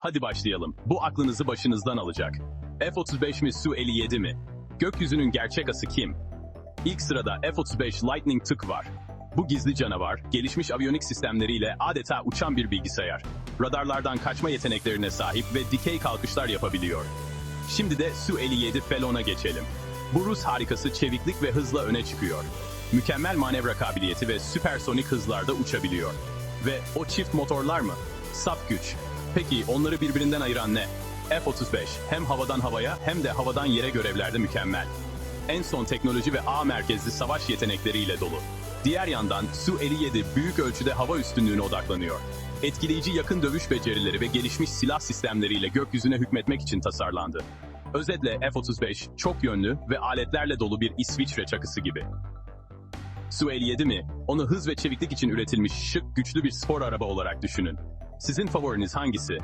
Hadi başlayalım. Bu aklınızı başınızdan alacak. F-35 mi Su-57 mi? Gökyüzünün gerçek ası kim? İlk sırada F-35 Lightning TIC var. Bu gizli canavar, gelişmiş aviyonik sistemleriyle adeta uçan bir bilgisayar. Radarlardan kaçma yeteneklerine sahip ve dikey kalkışlar yapabiliyor. Şimdi de Su-57 Felon'a geçelim. Bu Rus harikası çeviklik ve hızla öne çıkıyor. Mükemmel manevra kabiliyeti ve süpersonik hızlarda uçabiliyor. Ve o çift motorlar mı? Saf güç. Peki onları birbirinden ayıran ne? F-35 hem havadan havaya hem de havadan yere görevlerde mükemmel. En son teknoloji ve ağ merkezli savaş yetenekleriyle dolu. Diğer yandan Su-57 büyük ölçüde hava üstünlüğüne odaklanıyor. Etkileyici yakın dövüş becerileri ve gelişmiş silah sistemleriyle gökyüzüne hükmetmek için tasarlandı. Özetle F-35 çok yönlü ve aletlerle dolu bir İsviçre çakısı gibi. Su-57 mi? Onu hız ve çeviklik için üretilmiş şık güçlü bir spor araba olarak düşünün. Sizin favoriniz hangisi?